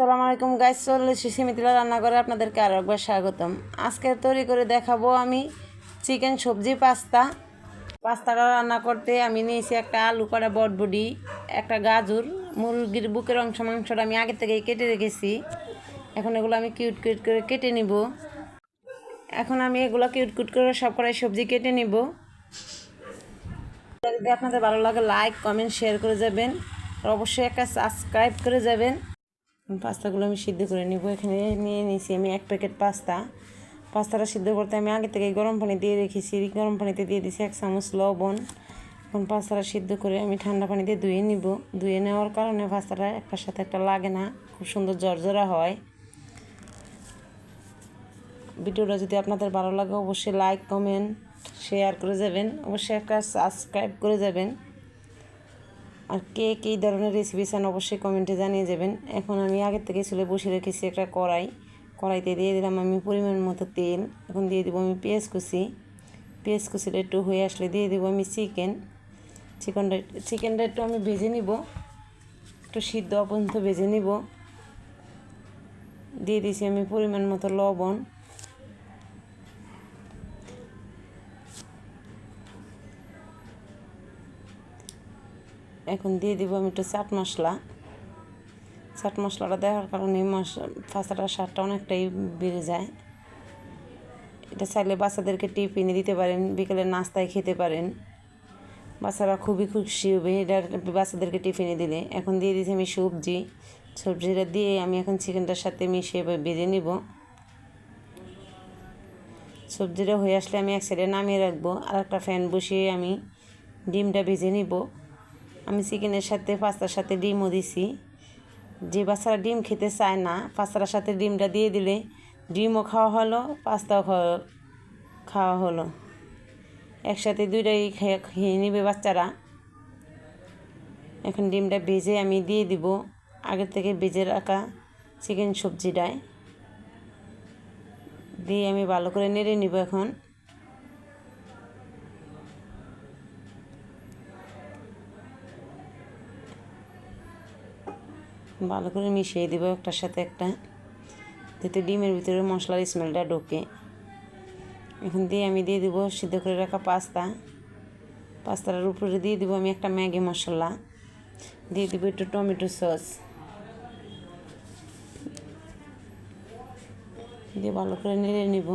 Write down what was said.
সালাম আলাইকুম গাইস চলে এসেছি মিথিলা রান্না করে আপনাদেরকে আরও একবার স্বাগতম। আজকে তৈরি করে দেখাবো আমি চিকেন সবজি পাস্তা। পাস্তাটা রান্না করতে আমি নিয়েছি একটা আলু করা বটবডি, একটা গাজর, মুরগির বুকের অংশ মাংসটা আমি আগে থেকেই কেটে রেখেছি। এখন এগুলো আমি কিউট কিউট করে কেটে নিব। এখন আমি এগুলো কিউট কিউট করে সব কটাই সবজি কেটে নিব। যদি আপনাদের ভালো লাগে লাইক কমেন্ট শেয়ার করে যাবেন। অবশ্যই একটা সাবস্ক্রাইব করে যাবেন। পাস্তাগুলো আমি সিদ্ধ করে নিব। এখানে নিয়ে নিয়েছি আমি এক প্যাকেট পাস্তা। পাস্তাটা সিদ্ধ করতে আমি আগে থেকে গরম পানি দিয়ে রেখেছি। গরম পানিতে দিয়ে দিয়েছি এক চামচ লবণ। এখন পাস্তাটা সিদ্ধ করে আমি ঠান্ডা পানিতে ধুয়ে নিব। ধুয়ে নেওয়ার কারণে পাস্তাটা একটার সাথে একটা লাগে না, খুব সুন্দর জর্জরা হয়। ভিডিওটা যদি আপনাদের ভালো লাগে অবশ্যই লাইক কমেন্ট শেয়ার করে যাবেন। অবশ্যই একটা সাবস্ক্রাইব করে যাবেন। আর কে কী ধরনের রেসিপি চান অবশ্যই কমেন্টে জানিয়ে যাবেন। এখন আমি আগের থেকে চুলে বসে রেখেছি একটা কড়াই। কড়াইতে দিয়ে দিলাম আমি পরিমাণ মতো তেল। এখন দিয়ে দেবো আমি পেঁয়াজ কুচি। পেঁয়াজ কুচিটা একটু হয়ে আসলে দিয়ে দেবো আমি চিকেন চিকেনটা চিকেনটা একটু আমি ভেজে নিব। একটু সিদ্ধ পর্যন্ত ভেজে নিব। দিয়ে দিয়েছি আমি পরিমাণ মতো লবণ। এখন দিয়ে দিব আমি একটু চাট মশলা। চাট মশলাটা দেওয়ার কারণে মশলা ফাঁসাটার স্বাদটা অনেকটাই বেড়ে যায়। এটা চাইলে বাচ্চাদেরকে টিফিনে দিতে পারেন বিকেলে নাস্তায় খেতে পারেন। বাচ্চারা খুবই খুশি হবে, এটা বাচ্চাদেরকে টিফিনে দিলে। এখন দিয়ে দিয়েছি আমি সবজি। সবজিটা দিয়ে আমি এখন চিকেনটার সাথে মিশিয়ে বেজে নিব। সবজিটা হয়ে আসলে আমি এক সাইডে নামিয়ে রাখব। আর একটা ফ্যান বসিয়ে আমি ডিমটা ভেজে নিব। আমি চিকেনের সাথে পাস্তার সাথে ডিমও দিছি। যে বাচ্চারা ডিম খেতে চায় না পাস্তার সাথে ডিমটা দিয়ে দিলে ডিমও খাওয়া হলো, পাস্তাও খাওয়া হলো। একসাথে দুইটাই খেয়ে খেয়ে নেবে বাচ্চারা। এখন ডিমটা ভেজে আমি দিয়ে দিব। আগের থেকে ভেজে রাখা চিকেন সবজিটায়। দিয়ে আমি ভালো করে নেড়ে নিব এখন। ভালো করে মিশিয়ে দেবো একটার সাথে একটা। যাতে ডিমের ভিতরে মশলার স্মেলটা ঢোকে। এখন দিয়ে আমি দিয়ে দেবো সিদ্ধ করে রাখা পাস্তা। পাস্তাটার উপরে দিয়ে দেবো আমি একটা ম্যাগি মশলা। দিয়ে দেবো একটু টমেটো সস। দিয়ে ভালো করে নেড়ে নিব।